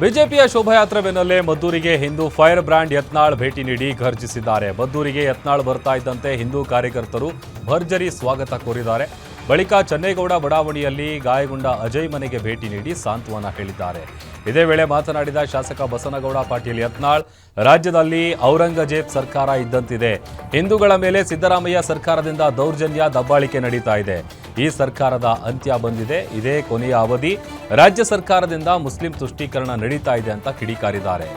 ಬಿಜೆಪಿಯ ಶೋಭಾಯಾತ್ರೆ ಬೆನ್ನಲ್ಲೇ ಮದ್ದೂರಿಗೆ ಹಿಂದೂ ಫೈರ್ ಬ್ರ್ಯಾಂಡ್ ಯತ್ನಾಳ್ ಭೇಟಿ ನೀಡಿ ಘರ್ಜಿಸಿದ್ದಾರೆ. ಮದ್ದೂರಿಗೆ ಯತ್ನಾಳ್ ಬರ್ತಾ ಇದ್ದಂತೆ ಹಿಂದೂ ಕಾರ್ಯಕರ್ತರು ಭರ್ಜರಿ ಸ್ವಾಗತ ಕೋರಿದ್ದಾರೆ. ಬಳಿಕ ಚನ್ನೇಗೌಡ ಬಡಾವಣೆಯಲ್ಲಿ ಗಾಯಗೊಂಡ ಅಜಯ್ ಮನೆಗೆ ಭೇಟಿ ನೀಡಿ ಸಾಂತ್ವನ ಹೇಳಿದ್ದಾರೆ. ಇದೇ ವೇಳೆ ಮಾತನಾಡಿದ ಶಾಸಕ ಬಸನಗೌಡ ಪಾಟೀಲ್, ಯತ್ನಾಳ್, ರಾಜ್ಯದಲ್ಲಿ ಔರಂಗಜೇಬ್ ಸರ್ಕಾರ ಇದ್ದಂತಿದೆ. ಹಿಂದೂಗಳ ಮೇಲೆ ಸಿದ್ದರಾಮಯ್ಯ ಸರ್ಕಾರದಿಂದ ದೌರ್ಜನ್ಯ ದಬ್ಬಾಳಿಕೆ ನಡೀತಾ ಇದೆ. ಈ ಸರ್ಕಾರದ ಅಂತ್ಯ ಬಂದಿದೆ. ಇದೇ ಕೊನೆಯ ಅವಧಿ. ರಾಜ್ಯ ಸರ್ಕಾರದಿಂದ ಮುಸ್ಲಿಂ ತುಷ್ಟೀಕರಣ ನಡೀತಾ ಇದೆ ಅಂತ ಕಿಡಿಕಾರಿದ್ದಾರೆ.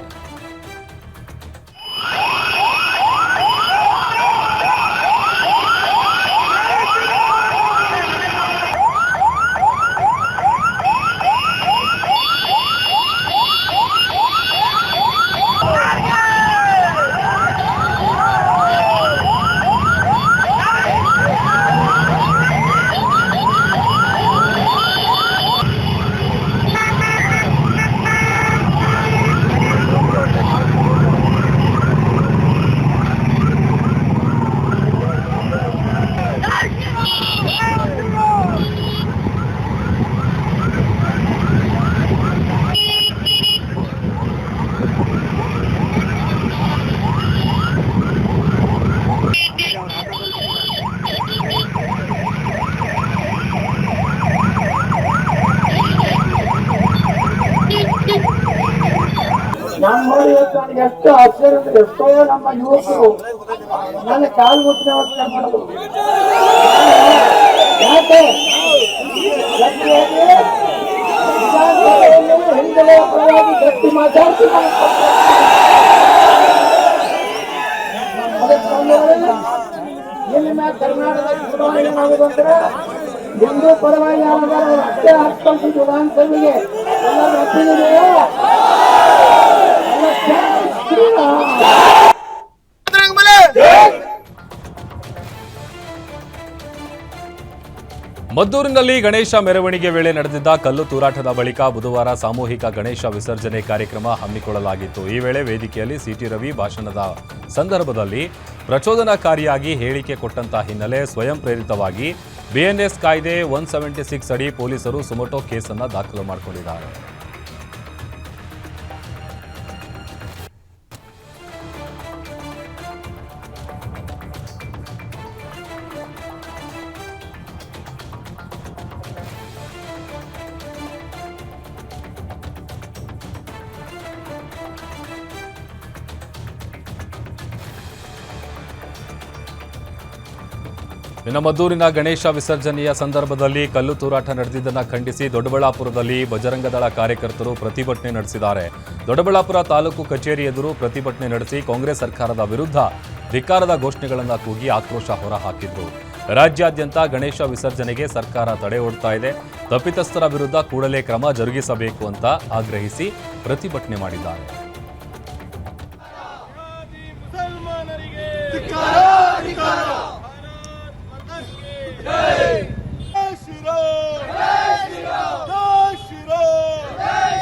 ಎಷ್ಟೋ ನಮ್ಮ ಯುವಕರು ನನ್ನ ಕಾಲು ಮುಟ್ಟಿನ ನಮಸ್ಕಾರ ಮಾಡೋದು ಯಾಕೆ ಪರವಾಗಿ ಗಟ್ಟಿ ಮಾತಾಡ್ತೀವಿ ಕರ್ನಾಟಕದ ಚುನಾವಣೆ ಮಾಡುವುದಂದ್ರೆ ಹಿಂದೂ ಪರವಾಗಿ ಯಾವಾಗ ಅಷ್ಟೇ ಹಾಕ್ಕೊಂಡು ವಿಧಾನಸಭೆಗೆ ಎಲ್ಲರೂ ಮದ್ದೂರಿನಲ್ಲಿ ಗಣೇಶ ಮೆರವಣಿಗೆ ವೇಳೆ ನಡೆದಿದ್ದ ಕಲ್ಲು ತೂರಾಟದ ಬಳಿಕ ಬುಧವಾರ ಸಾಮೂಹಿಕ ಗಣೇಶ ವಿಸರ್ಜನೆ ಕಾರ್ಯಕ್ರಮ ಹಮ್ಮಿಕೊಳ್ಳಲಾಗಿತ್ತು. ಈ ವೇಳೆ ವೇದಿಕೆಯಲ್ಲಿ ಸಿಟಿ ರವಿ ಭಾಷಣದ ಸಂದರ್ಭದಲ್ಲಿ ಪ್ರಚೋದನಾಕಾರಿಯಾಗಿ ಹೇಳಿಕೆ ಕೊಟ್ಟಂತಹ ಹಿನ್ನೆಲೆ ಸ್ವಯಂ ಪ್ರೇರಿತವಾಗಿ ಬಿಎನ್ಎಸ್ ಕಾಯ್ದೆ ಒನ್ ಸೆವೆಂಟಿ ಸಿಕ್ಸ್ ಅಡಿ ಪೊಲೀಸರು ಸುಮೋಟೋ ಕೇಸನ್ನು ದಾಖಲು ಮಾಡಿಕೊಂಡಿದ್ದಾರೆ. ಇನ್ನು ಮದ್ದೂರಿನ ಗಣೇಶ ವಿಸರ್ಜನೆಯ ಸಂದರ್ಭದಲ್ಲಿ ಕಲ್ಲು ತೂರಾಟ ನಡೆದಿದ್ದನ್ನು ಖಂಡಿಸಿ ದೊಡ್ಡಬಳ್ಳಾಪುರದಲ್ಲಿ ಬಜರಂಗದಳ ಕಾರ್ಯಕರ್ತರು ಪ್ರತಿಭಟನೆ ನಡೆಸಿದ್ದಾರೆ. ದೊಡ್ಡಬಳ್ಳಾಪುರ ತಾಲೂಕು ಕಚೇರಿ ಎದುರು ಪ್ರತಿಭಟನೆ ನಡೆಸಿ ಕಾಂಗ್ರೆಸ್ ಸರ್ಕಾರದ ವಿರುದ್ಧ ಧಿಕ್ಕಾರದ ಘೋಷಣೆಗಳನ್ನು ಕೂಗಿ ಆಕ್ರೋಶ ಹೊರಹಾಕಿದ್ರು. ರಾಜ್ಯಾದ್ಯಂತ ಗಣೇಶ ವಿಸರ್ಜನೆಗೆ ಸರ್ಕಾರ ತಡೆ ಓಡ್ತಾ ಇದೆ. ತಪ್ಪಿತಸ್ಥರ ವಿರುದ್ಧ ಕೂಡಲೇ ಕ್ರಮ ಜರುಗಿಸಬೇಕು ಅಂತ ಆಗ್ರಹಿಸಿ ಪ್ರತಿಭಟನೆ ಮಾಡಿದ್ದಾರೆ ಶ್ರೀರಾಮ್ ಜೈ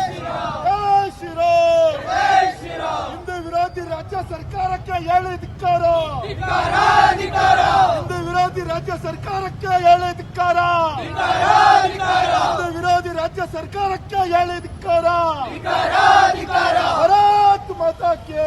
ಶ್ರೀರಾಮ್ ಜೈ ಶ್ರೀರಾಮ್ ಹಿಂದೂ ವಿರೋಧಿ ರಾಜ್ಯ ಸರ್ಕಾರಕ್ಕೆ ಹೇಳಿ ಧಿಕ್ಕಾರ. ಹಿಂದೂ ವಿರೋಧಿ ರಾಜ್ಯ ಸರ್ಕಾರಕ್ಕೆ ಹೇಳಿ ಧಿಕ್ಕಾರ. ಹಿಂದೂ ವಿರೋಧಿ ರಾಜ್ಯ ಸರ್ಕಾರಕ್ಕೆ ಹೇಳಿ ಧಿಕ್ಕಾರ. ಭಾರತ್ ಮಾತಾಕ್ಕೆ.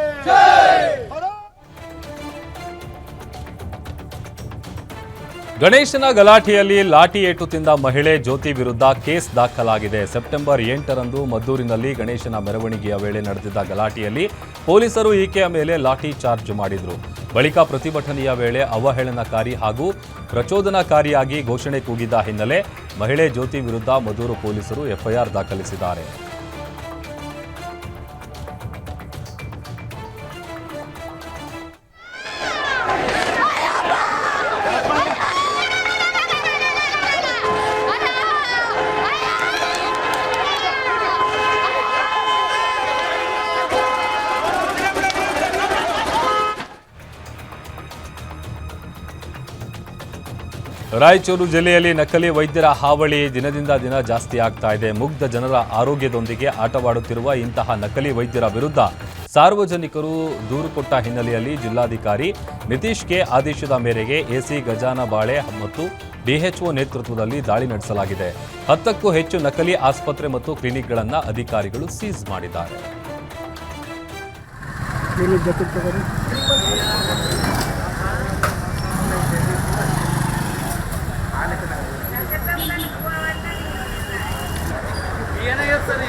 ಗಣೇಶನ ಗಲಾಟೆಯಲ್ಲಿ ಲಾಠಿ ಏಟು ತಿಂದ ಮಹಿಳೆ ಜ್ಯೋತಿ ವಿರುದ್ಧ ಕೇಸ್ ದಾಖಲಾಗಿದೆ. ಸೆಪ್ಟೆಂಬರ್ ಎಂಟರಂದು ಮದ್ದೂರಿನಲ್ಲಿ ಗಣೇಶನ ಮೆರವಣಿಗೆಯ ವೇಳೆ ನಡೆದಿದ್ದ ಗಲಾಟೆಯಲ್ಲಿ ಪೊಲೀಸರು ಈಕೆಯ ಮೇಲೆ ಲಾಠಿ ಚಾರ್ಜ್ ಮಾಡಿದರು. ಬಳಿಕ ಪ್ರತಿಭಟನೆಯ ವೇಳೆ ಅವಹೇಳನಕಾರಿ ಹಾಗೂ ಪ್ರಚೋದನಕಾರಿಯಾಗಿ ಘೋಷಣೆ ಕೂಗಿದ್ದ ಹಿನ್ನೆಲೆ ಮಹಿಳೆ ಜ್ಯೋತಿ ವಿರುದ್ಧ ಮದ್ದೂರು ಪೊಲೀಸರು ಎಫ್ಐಆರ್ ದಾಖಲಿಸಿದ್ದಾರೆ. ರಾಯಚೂರು ಜಿಲ್ಲೆಯಲ್ಲಿ ನಕಲಿ ವೈದ್ಯರ ಹಾವಳಿ ದಿನದಿಂದ ದಿನ ಜಾಸ್ತಿ ಆಗ್ತಾ ಇದೆ. ಮುಗ್ಧ ಜನರ ಆರೋಗ್ಯದೊಂದಿಗೆ ಆಟವಾಡುತ್ತಿರುವ ಇಂತಹ ನಕಲಿ ವೈದ್ಯರ ವಿರುದ್ಧ ಸಾರ್ವಜನಿಕರು ದೂರು ಕೊಟ್ಟ ಹಿನ್ನೆಲೆಯಲ್ಲಿ ಜಿಲ್ಲಾಧಿಕಾರಿ ನಿತೀಶ್ ಕೆ ಆದೇಶದ ಮೇರೆಗೆ ಎಸಿ ಗಜಾನ ಬಾಳೆ ಮತ್ತು ಡಿಎಚ್ಒ ನೇತೃತ್ವದಲ್ಲಿ ದಾಳಿ ನಡೆಸಲಾಗಿದೆ. ಹತ್ತಕ್ಕೂ ಹೆಚ್ಚು ನಕಲಿ ಆಸ್ಪತ್ರೆ ಮತ್ತು ಕ್ಲಿನಿಕ್ಗಳನ್ನು ಅಧಿಕಾರಿಗಳು ಸೀಸ್ ಮಾಡಿದ್ದಾರೆ.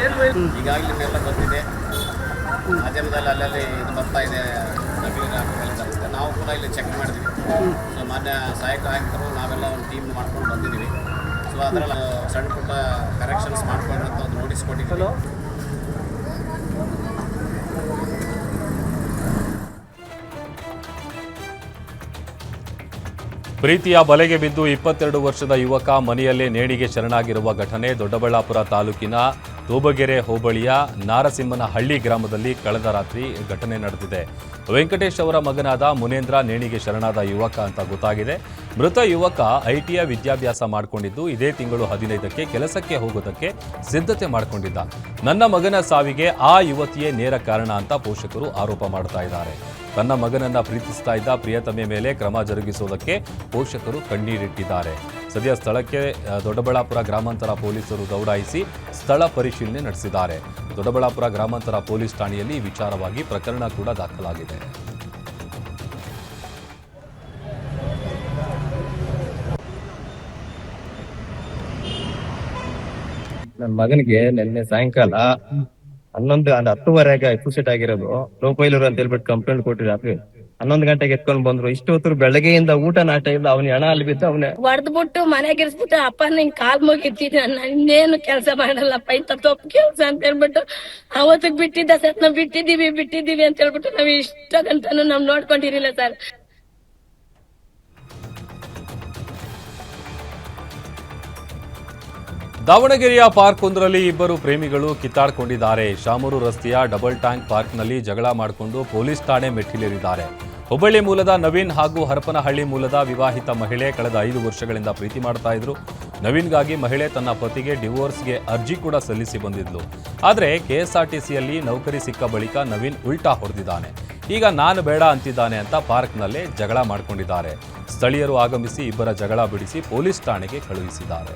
ಈಗಾಗಲೇ ನಿಮ್ಮೆಲ್ಲ ಬಂದಿದೆ ಮಾಧ್ಯಮದಲ್ಲಿ ಅಲ್ಲಲ್ಲಿ ಇದು ಬರ್ತಾ ಇದೆ ನಕಲಿ ಡಾಕ್ಟರ್ ನಾವು ಕೂಡ ಇಲ್ಲಿ ಚೆಕ್ ಮಾಡಿದ್ವಿ ಸೊ ಮಾನ್ಯ ಸಹಾಯಕ ಆಯುಕ್ತರು ನಾವೆಲ್ಲ ಒಂದು ಟೀಮ್ ಮಾಡ್ಕೊಂಡು ಬಂದಿದ್ದೀವಿ ಸೊ ಅದರಲ್ಲಿ ಸಣ್ಣ ಪುಟ್ಟ ಕರೆಕ್ಷನ್ಸ್ ಮಾಡ್ಕೊಂಡು ಅಂತ ಒಂದು ನೋಟಿಸ್ ಕೊಟ್ಟಿದ್ದೀವಿ ಪ್ರೀತಿಯ ಬಲೆಗೆ ಬಿದ್ದು ಇಪ್ಪತ್ತೆರಡು ವರ್ಷದ ಯುವಕ ಮನೆಯಲ್ಲೇ ನೇಣಿಗೆ ಶರಣಾಗಿರುವ ಘಟನೆ ದೊಡ್ಡಬಳ್ಳಾಪುರ ತಾಲೂಕಿನ ತೂಬಗೆರೆ ಹೋಬಳಿಯ ನಾರಸಿಂಹನಹಳ್ಳಿ ಗ್ರಾಮದಲ್ಲಿ ಕಳೆದ ರಾತ್ರಿ ಘಟನೆ ನಡೆದಿದೆ. ವೆಂಕಟೇಶ್ ಅವರ ಮಗನಾದ ಮುನೇಂದ್ರ ನೇಣಿಗೆ ಶರಣಾದ ಯುವಕ ಅಂತ ಗೊತ್ತಾಗಿದೆ. ಮೃತ ಯುವಕ ಐಟಿಯ ವಿದ್ಯಾಭ್ಯಾಸ ಮಾಡಿಕೊಂಡಿದ್ದು ಇದೇ ತಿಂಗಳು ಹದಿನೈದಕ್ಕೆ ಕೆಲಸಕ್ಕೆ ಹೋಗೋದಕ್ಕೆ ಸಿದ್ಧತೆ ಮಾಡಿಕೊಂಡಿದ್ದ. ನನ್ನ ಮಗನ ಸಾವಿಗೆ ಆ ಯುವತಿಯೇ ನೇರ ಕಾರಣ ಅಂತ ಪೋಷಕರು ಆರೋಪ ಮಾಡ್ತಾ ಇದ್ದಾರೆ. ತನ್ನ ಮಗನನ್ನ ಪ್ರೀತಿಸ್ತಾ ಇದ್ದ ಪ್ರಿಯತಮೆ ಮೇಲೆ ಕ್ರಮ ಜರುಗಿಸುವುದಕ್ಕೆ ಪೋಷಕರು ಕಣ್ಣೀರಿಟ್ಟಿದ್ದಾರೆ. ಸದ್ಯ ಸ್ಥಳಕ್ಕೆ ದೊಡ್ಡಬಳ್ಳಾಪುರ ಗ್ರಾಮಾಂತರ ಪೊಲೀಸರು ದೌಡಾಯಿಸಿ ಸ್ಥಳ ಪರಿಶೀಲನೆ ನಡೆಸಿದ್ದಾರೆ. ದೊಡ್ಡಬಳ್ಳಾಪುರ ಗ್ರಾಮಾಂತರ ಪೊಲೀಸ್ ಠಾಣೆಯಲ್ಲಿ ವಿಚಾರವಾಗಿ ಪ್ರಕರಣ ಕೂಡ ದಾಖಲಾಗಿದೆ. ನನ್ನ ಮಗನಿಗೆ ನಿನ್ನೆ ಸಾಯಂಕಾಲ ಹನ್ನೊಂದು ಅಂದ್ ಹತ್ತುವರೆಗೆ ಎಕ್ಸಿಟ್ ಆಗಿರೋದು. ಲೋಪೈಲೂರು ಅಂತ ಹೇಳ್ಬಿಟ್ಟು ಕಂಪ್ಲೇಂಟ್ ಕೊಟ್ಟಿದ್ರು ರಾತ್ರಿ ಹನ್ನೊಂದು ಗಂಟೆಗೆ ಎತ್ಕೊಂಡ್ ಬಂದ್ರು. ಇಷ್ಟು ಹೊತ್ತು ಬೆಳಗ್ಗೆಯಿಂದ ಊಟ ನಾಟ ಇಲ್ಲ, ಅವನ ಹಣ ಅಲ್ಲಿ ಬಿದ್ದು ಅವನೇ ಹೊಡೆದ್ಬಿಟ್ಟು ಮನೆಗೆ ಇರಿಸ್ಬಿಟ್ಟು ಅಪ್ಪ ನಿನ್ ಕಾಲ್ ಮುಗಿತೀನಿ, ನಾನು ಇನ್ನೇನು ಕೆಲಸ ಮಾಡಲ್ಲಪ್ಪ ಇಂಥ ತಪ್ಪು ಕೆಲಸ ಅಂತ ಹೇಳ್ಬಿಟ್ಟು ಅವತ್ತಿಗೆ ಬಿಟ್ಟಿದ್ದ ಸರ್ ಬಿಟ್ಟಿದ್ದೀವಿ ಬಿಟ್ಟಿದ್ದೀವಿ ಅಂತ ಹೇಳ್ಬಿಟ್ಟು ನಾವು ಇಷ್ಟ ಗಂಟನು ನಾವು ನೋಡ್ಕೊಂಡಿರಿಲ್ಲ ಸರ್. ದಾವಣಗೆರೆಯ ಪಾರ್ಕ್ ಒಂದರಲ್ಲಿ ಇಬ್ಬರು ಪ್ರೇಮಿಗಳು ಕಿತ್ತಾಡಿಕೊಂಡಿದ್ದಾರೆ. ಶಾಮೂರು ರಸ್ತೆಯ ಡಬಲ್ ಟ್ಯಾಂಕ್ ಪಾರ್ಕ್ನಲ್ಲಿ ಜಗಳ ಮಾಡಿಕೊಂಡು ಪೊಲೀಸ್ ಠಾಣೆ ಮೆಟ್ಟಿಲೇರಿದ್ದಾರೆ. ಹುಬ್ಬಳ್ಳಿ ಮೂಲದ ನವೀನ್ ಹಾಗೂ ಹರಪನಹಳ್ಳಿ ಮೂಲದ ವಿವಾಹಿತ ಮಹಿಳೆ ಕಳೆದ ಐದು ವರ್ಷಗಳಿಂದ ಪ್ರೀತಿ ಮಾಡ್ತಾ ಇದ್ರು. ನವೀನ್ಗಾಗಿ ಮಹಿಳೆ ತನ್ನ ಪತಿಗೆ ಡಿವೋರ್ಸ್ಗೆ ಅರ್ಜಿ ಕೂಡ ಸಲ್ಲಿಸಿ ಬಂದಿದ್ಲು. ಆದರೆ ಕೆಎಸ್ಆರ್ಟಿಸಿಯಲ್ಲಿ ನೌಕರಿ ಸಿಕ್ಕ ಬಳಿಕ ನವೀನ್ ಉಲ್ಟಾ ಹೊಡೆದಿದ್ದಾನೆ. ಈಗ ನಾನು ಬೇಡ ಅಂತಿದ್ದಾನೆ ಅಂತ ಪಾರ್ಕ್ನಲ್ಲೇ ಜಗಳ ಮಾಡಿಕೊಂಡಿದ್ದಾರೆ. ಸ್ಥಳೀಯರು ಆಗಮಿಸಿ ಇಬ್ಬರ ಜಗಳ ಬಿಡಿಸಿ ಪೊಲೀಸ್ ಠಾಣೆಗೆ ಕಳುಹಿಸಿದ್ದಾರೆ.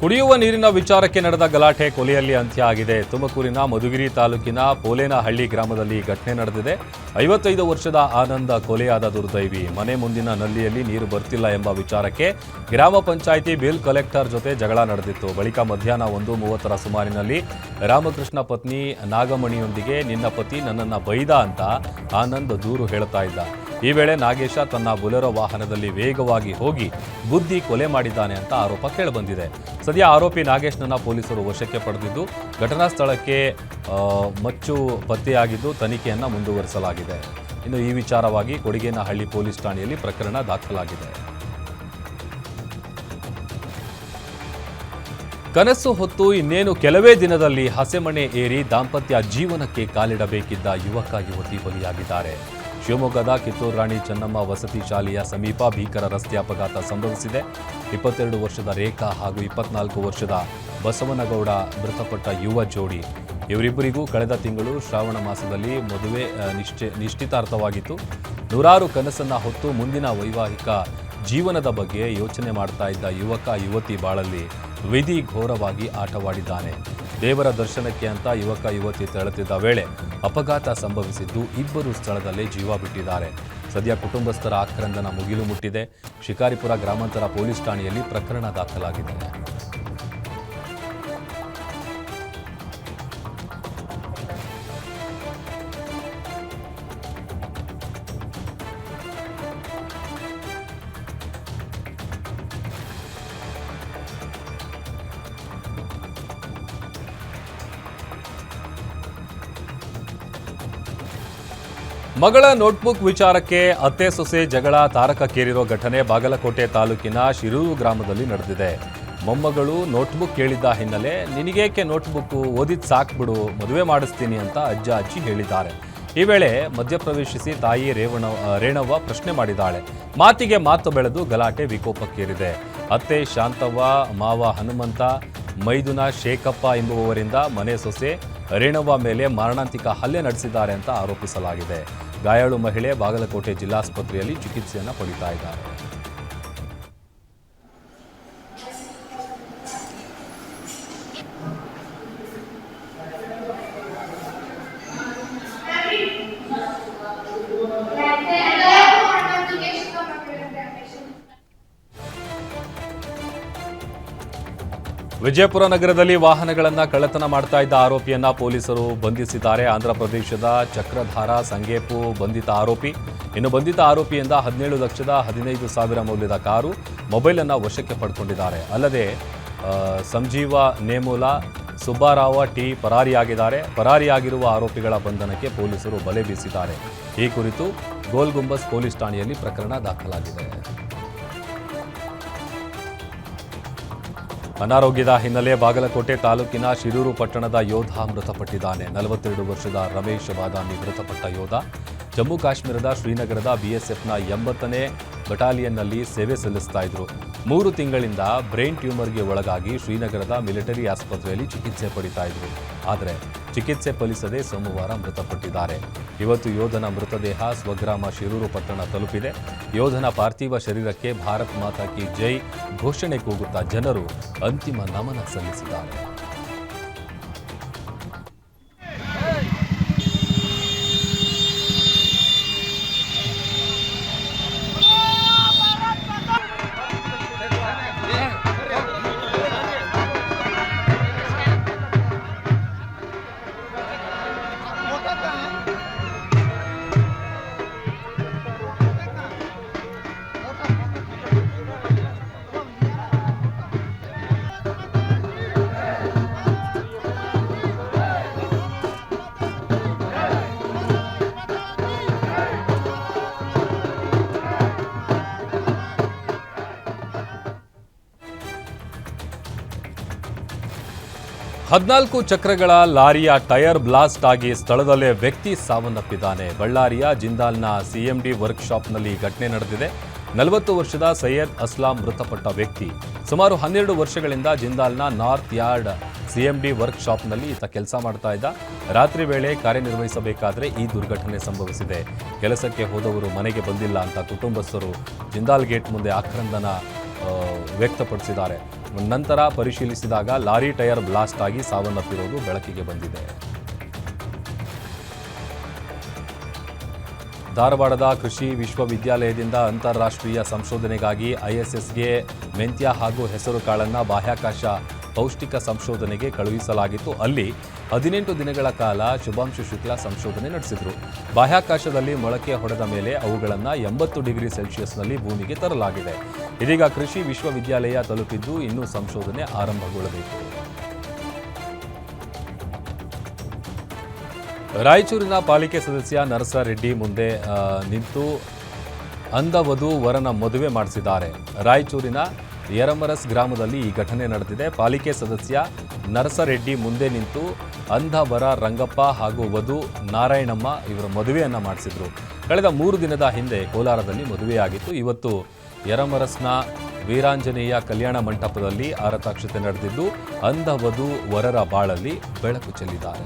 ಕುಡಿಯುವ ನೀರಿನ ವಿಚಾರಕ್ಕೆ ನಡೆದ ಗಲಾಟೆ ಕೊಲೆಯಲ್ಲಿ ಅಂತ್ಯ ಆಗಿದೆ. ತುಮಕೂರಿನ ಮಧುಗಿರಿ ತಾಲೂಕಿನ ಪೋಲೇನಹಳ್ಳಿ ಗ್ರಾಮದಲ್ಲಿ ಘಟನೆ ನಡೆದಿದೆ. ಐವತ್ತೈದು ವರ್ಷದ ಆನಂದ ಕೊಲೆಯಾದ ದುರ್ದೈವಿ. ಮನೆ ಮುಂದಿನ ನಲ್ಲಿಯಲ್ಲಿ ನೀರು ಬರ್ತಿಲ್ಲ ಎಂಬ ವಿಚಾರಕ್ಕೆ ಗ್ರಾಮ ಪಂಚಾಯಿತಿ ಬಿಲ್ ಕಲೆಕ್ಟರ್ ಜೊತೆ ಜಗಳ ನಡೆದಿತ್ತು. ಬಳಿಕ ಮಧ್ಯಾಹ್ನ ಒಂದು ಮೂವತ್ತರ ಸುಮಾರಿನಲ್ಲಿ ರಾಮಕೃಷ್ಣ ಪತ್ನಿ ನಾಗಮಣಿಯೊಂದಿಗೆ ನಿನ್ನ ಪತಿ ನನ್ನನ್ನು ಬೈದ ಅಂತ ಆನಂದ್ ದೂರು ಹೇಳ್ತಾ ಇದ್ದ. ಈ ವೇಳೆ ನಾಗೇಶ ತನ್ನ ಬುಲೆರೋ ವಾಹನದಲ್ಲಿ ವೇಗವಾಗಿ ಹೋಗಿ ಬುದ್ಧಿ ಕೊಲೆ ಮಾಡಿದ್ದಾನೆ ಅಂತ ಆರೋಪ ಕೇಳಿಬಂದಿದೆ. ಸದ್ಯ ಆರೋಪಿ ನಾಗೇಶ್ನನ್ನ ಪೊಲೀಸರು ವಶಕ್ಕೆ ಪಡೆದಿದ್ದು, ಘಟನಾ ಸ್ಥಳಕ್ಕೆ ಮಚ್ಚು ಪತ್ತೆಯಾಗಿದ್ದು ತನಿಖೆಯನ್ನು ಮುಂದುವರಿಸಲಾಗಿದೆ. ಇನ್ನು ಈ ವಿಚಾರವಾಗಿ ಕೊಡಿಗೇನಹಳ್ಳಿ ಪೊಲೀಸ್ ಠಾಣೆಯಲ್ಲಿ ಪ್ರಕರಣ ದಾಖಲಾಗಿದೆ. ಕನಸು ಹೊತ್ತು ಇನ್ನೇನು ಕೆಲವೇ ದಿನದಲ್ಲಿ ಹಸೆಮಣೆ ಏರಿ ದಾಂಪತ್ಯ ಜೀವನಕ್ಕೆ ಕಾಲಿಡಬೇಕಿದ್ದ ಯುವಕ ಯುವತಿ ಬಲಿಯಾಗಿದ್ದಾರೆ. ಶಿವಮೊಗ್ಗದ ಕಿತ್ತೂರು ರಾಣಿ ಚೆನ್ನಮ್ಮ ವಸತಿ ಶಾಲೆಯ ಸಮೀಪ ಭೀಕರ ರಸ್ತೆ ಅಪಘಾತ ಸಂಭವಿಸಿದೆ. ಇಪ್ಪತ್ತೆರಡು ವರ್ಷದ ರೇಖಾ ಹಾಗೂ ಇಪ್ಪತ್ನಾಲ್ಕು ವರ್ಷದ ಬಸವನಗೌಡ ಮೃತಪಟ್ಟ ಯುವ ಜೋಡಿ. ಇವರಿಬ್ಬರಿಗೂ ಕಳೆದ ತಿಂಗಳು ಶ್ರಾವಣ ಮಾಸದಲ್ಲಿ ಮದುವೆ ನಿಶ್ಚಿ, ನಿಶ್ಚಿತಾರ್ಥವಾಗಿತ್ತು. ನೂರಾರು ಕನಸನ್ನು ಹೊತ್ತು ಮುಂದಿನ ವೈವಾಹಿಕ ಜೀವನದ ಬಗ್ಗೆ ಯೋಚನೆ ಮಾಡ್ತಾ ಇದ್ದ ಯುವಕ, ಯುವತಿ ಬಾಳಲ್ಲಿ ವಿಧಿ ಘೋರವಾಗಿ ಆಟವಾಡಿದ್ದಾನೆ. ದೇವರ ದರ್ಶನಕ್ಕೆ ಅಂತ ಯುವಕ ಯುವತಿ ತೆರಳುತ್ತಿದ್ದ ವೇಳೆ ಅಪಘಾತ ಸಂಭವಿಸಿದ್ದು ಇಬ್ಬರು ಸ್ಥಳದಲ್ಲೇ ಜೀವ ಬಿಟ್ಟಿದ್ದಾರೆ. ಸದ್ಯ ಕುಟುಂಬಸ್ಥರ ಆಕ್ರಂದನ ಮುಗಿಲು ಮುಟ್ಟಿದೆ. ಶಿಕಾರಿಪುರ ಗ್ರಾಮಾಂತರ ಪೊಲೀಸ್ ಠಾಣೆಯಲ್ಲಿ ಪ್ರಕರಣ ದಾಖಲಾಗಿದೆ. ಮಗಳ ನೋಟ್ಬುಕ್ ವಿಚಾರಕ್ಕೆ ಅತ್ತೆ ಸೊಸೆ ಜಗಳ ತಾರಕಕ್ಕೇರಿರೋ ಘಟನೆ ಬಾಗಲಕೋಟೆ ತಾಲೂಕಿನ ಶಿರೂರು ಗ್ರಾಮದಲ್ಲಿ ನಡೆದಿದೆ. ಮೊಮ್ಮಗಳು ನೋಟ್ಬುಕ್ ಕೇಳಿದ್ದ ಹಿನ್ನೆಲೆ, ನಿನಗೇಕೆ ನೋಟ್ಬುಕ್ ಓದಿದ್ ಸಾಕ್ಬಿಡು ಮದುವೆ ಮಾಡಿಸ್ತೀನಿ ಅಂತ ಅಜ್ಜ ಅಜ್ಜಿ ಹೇಳಿದ್ದಾರೆ. ಈ ವೇಳೆ ಮಧ್ಯಪ್ರವೇಶಿಸಿ ತಾಯಿ ರೇವಣ, ರೇಣವ್ವ ಪ್ರಶ್ನೆ ಮಾಡಿದ್ದಾಳೆ. ಮಾತಿಗೆ ಮಾತು ಬೆಳೆದು ಗಲಾಟೆ ವಿಕೋಪಕ್ಕೇರಿದೆ. ಅತ್ತೆ ಶಾಂತವ್ವ, ಮಾವ ಹನುಮಂತ, ಮೈದುನ ಶೇಖಪ್ಪ ಎಂಬುವವರಿಂದ ಮನೆ ಸೊಸೆ ರೇಣವ್ವ ಮೇಲೆ ಮಾರಣಾಂತಿಕ ಹಲ್ಲೆ ನಡೆಸಿದ್ದಾರೆ ಅಂತ ಆರೋಪಿಸಲಾಗಿದೆ. ಗಾಯಾಳು ಮಹಿಳೆ ಬಾಗಲಕೋಟೆ ಜಿಲ್ಲಾಸ್ಪತ್ರೆಯಲ್ಲಿ ಚಿಕಿತ್ಸೆಯನ್ನು ಪಡಿತಾ ಇದ್ದಾರೆ. ವಿಜಯಪುರ ನಗರದಲ್ಲಿ ವಾಹನಗಳನ್ನು ಕಳ್ಳತನ ಮಾಡ್ತಾ ಇದ್ದ ಆರೋಪಿಯನ್ನ ಪೊಲೀಸರು ಬಂಧಿಸಿದ್ದಾರೆ. ಆಂಧ್ರ ಪ್ರದೇಶದ ಚಕ್ರಧಾರ ಸಂಗೇಪು ಬಂಧಿತ ಆರೋಪಿ. ಇನ್ನು ಬಂಧಿತ ಆರೋಪಿಯಿಂದ ಹದಿನೇಳು ಲಕ್ಷದ ಹದಿನೈದು ಸಾವಿರ ಮೌಲ್ಯದ ಕಾರು ಮೊಬೈಲ್ ಅನ್ನ ವಶಕ್ಕೆ ಪಡ್ಕೊಂಡಿದ್ದಾರೆ. ಅಲ್ಲದೆ ಸಂಜೀವ ನೇಮೂಲ, ಸುಬ್ಬಾರಾವ ಟಿ ಪರಾರಿಯಾಗಿದ್ದಾರೆ. ಪರಾರಿಯಾಗಿರುವ ಆರೋಪಿಗಳ ಬಂಧನಕ್ಕೆ ಪೊಲೀಸರು ಬಲೆ ಬೀಸಿದ್ದಾರೆ. ಈ ಕುರಿತು ಗೋಲ್ಗುಂಬಸ್ ಪೊಲೀಸ್ ಠಾಣೆಯಲ್ಲಿ ಪ್ರಕರಣ ದಾಖಲಾಗಿದೆ. ಅನಾರೋಗ್ಯದ ಹಿನ್ನೆಲೆ ಬಾಗಲಕೋಟೆ ತಾಲೂಕಿನ ಶಿರೂರು ಪಟ್ಟಣದ ಯೋಧ ಮೃತಪಟ್ಟಿದ್ದಾನೆ. ನಲವತ್ತೆರಡು ವರ್ಷದ ರಮೇಶ್ ಬಾದಾಮಿ ಮೃತಪಟ್ಟ ಯೋಧ. ಜಮ್ಮು ಕಾಶ್ಮೀರದ ಶ್ರೀನಗರದ ಬಿಎಸ್ಎಫ್ನ ಎಂಬತ್ತನೇ ಬಟಾಲಿಯನ್ನಲ್ಲಿ ಸೇವೆ ಸಲ್ಲಿಸ್ತಾ ಇದ್ರು. ಮೂರು ತಿಂಗಳಿಂದ ಬ್ರೈನ್ ಟ್ಯೂಮರ್ಗೆ ಒಳಗಾಗಿ ಶ್ರೀನಗರದ ಮಿಲಿಟರಿ ಆಸ್ಪತ್ರೆಯಲ್ಲಿ ಚಿಕಿತ್ಸೆ ಪಡಿತಾ ಇದ್ರು. ಆದರೆ ಚಿಕಿತ್ಸೆ ಫಲಿಸದೆ ಸೋಮವಾರ ಮೃತಪಟ್ಟಿದ್ದಾರೆ. ಇವತ್ತು ಯೋಧನ ಮೃತದೇಹ ಸ್ವಗ್ರಾಮ ಶಿರೂರು ಪಟ್ಟಣ ತಲುಪಿದೆ. ಯೋಧನ ಪಾರ್ಥಿವ ಶರೀರಕ್ಕೆ ಭಾರತ್ ಮಾತಾ ಕಿ ಜೈ ಘೋಷಣೆ ಕೂಗುತ್ತಾ ಜನರು ಅಂತಿಮ ನಮನ ಸಲ್ಲಿಸಿದ್ದಾರೆ. ಹದಿನಾಲ್ಕು ಚಕ್ರಗಳ ಲಾರಿಯ ಟೈರ್ ಬ್ಲಾಸ್ಟ್ ಆಗಿ ಸ್ಥಳದಲ್ಲೇ ವ್ಯಕ್ತಿ ಸಾವನ್ನಪ್ಪಿದ್ದಾನೆ. ಬಳ್ಳಾರಿಯ ಜಿಂದಾಲ್ನ ಸಿಎಂಡಿ ವರ್ಕ್ಶಾಪ್ನಲ್ಲಿ ಘಟನೆ ನಡೆದಿದೆ. ನಲವತ್ತು ವರ್ಷದ ಸೈಯದ್ ಅಸ್ಲಾಂ ಮೃತಪಟ್ಟ ವ್ಯಕ್ತಿ. ಸುಮಾರು ಹನ್ನೆರಡು ವರ್ಷಗಳಿಂದ ಜಿಂದಾಲ್ನ ನಾರ್ತ್ ಯಾರ್ಡ್ ಸಿಎಂಡಿ ವರ್ಕ್ಶಾಪ್ನಲ್ಲಿ ಈತ ಕೆಲಸ ಮಾಡ್ತಾ ಇದ್ದ. ರಾತ್ರಿ ವೇಳೆ ಕಾರ್ಯನಿರ್ವಹಿಸಬೇಕಾದ್ರೆ ಈ ದುರ್ಘಟನೆ ಸಂಭವಿಸಿದೆ. ಕೆಲಸಕ್ಕೆ ಹೋದವರು ಮನೆಗೆ ಬಂದಿಲ್ಲ ಅಂತ ಕುಟುಂಬಸ್ಥರು ಜಿಂದಾಲ್ ಗೇಟ್ ಮುಂದೆ ಆಕ್ರಂದನ ವ್ಯಕ್ತಪಡಿಸಿದ್ದಾರೆ. ನಂತರ ಪರಿಶೀಲಿಸಿದಾಗ ಲಾರಿ ಟೈರ್ ಬ್ಲಾಸ್ಟ್ ಆಗಿ ಸಾವನ್ನಪ್ಪಿರುವುದು ಬೆಳಕಿಗೆ ಬಂದಿದೆ. ಧಾರವಾಡದ ಕೃಷಿ ವಿಶ್ವವಿದ್ಯಾಲಯದಿಂದ ಅಂತಾರಾಷ್ಟ್ರೀಯ ಸಂಶೋಧನೆಗಾಗಿ ಐಎಸ್ಎಸ್ಗೆ ಮೆಂತ್ಯ ಹಾಗೂ ಹೆಸರು ಕಾಳನ್ನು ಬಾಹ್ಯಾಕಾಶ ಪೌಷ್ಟಿಕ ಸಂಶೋಧನೆಗೆ ಕಳುಹಿಸಲಾಗಿತ್ತು. ಅಲ್ಲಿ ಹದಿನೆಂಟು ದಿನಗಳ ಕಾಲ ಶುಭಾಂಶು ಶುಕ್ಲಾ ಸಂಶೋಧನೆ ನಡೆಸಿದರು. ಬಾಹ್ಯಾಕಾಶದಲ್ಲಿ ಮೊಳಕೆ ಹೊಡೆದ ಮೇಲೆ ಅವುಗಳನ್ನು ಎಂಬತ್ತು ಡಿಗ್ರಿ ಸೆಲ್ಸಿಯಸ್ನಲ್ಲಿ ಭೂಮಿಗೆ ತರಲಾಗಿದೆ. ಇದೀಗ ಕೃಷಿ ವಿಶ್ವವಿದ್ಯಾಲಯ ತಲುಪಿದ್ದು ಇನ್ನೂ ಸಂಶೋಧನೆ ಆರಂಭಗೊಳ್ಳಬೇಕು. ರಾಯಚೂರಿನ ಪಾಲಿಕೆ ಸದಸ್ಯ ನರಸ ರೆಡ್ಡಿ ಮುಂದೆ ನಿಂತು ಅಂಧವಧು ವರನ ಮದುವೆ ಮಾಡಿಸಿದ್ದಾರೆ. ರಾಯಚೂರಿನ ಯರಮರಸ್ ಗ್ರಾಮದಲ್ಲಿ ಈ ಘಟನೆ ನಡೆದಿದೆ. ಪಾಲಿಕೆ ಸದಸ್ಯ ನರಸರೆಡ್ಡಿ ಮುಂದೆ ನಿಂತು ಅಂಧವರ ರಂಗಪ್ಪ ಹಾಗೂ ವಧು ನಾರಾಯಣಮ್ಮ ಇವರ ಮದುವೆಯನ್ನು ಮಾಡಿಸಿದರು. ಕಳೆದ ಮೂರು ದಿನದ ಹಿಂದೆ ಕೋಲಾರದಲ್ಲಿ ಮದುವೆಯಾಗಿತ್ತು. ಇವತ್ತು ಯರಮರಸ್ನ ವೀರಾಂಜನೇಯ ಕಲ್ಯಾಣ ಮಂಟಪದಲ್ಲಿ ಆರತಾಕ್ಷತೆ ನಡೆದಿದ್ದು ಅಂಧ ವಧು ವರರ ಬಾಳಲ್ಲಿ ಬೆಳಕು ಚೆಲ್ಲಿದ್ದಾರೆ.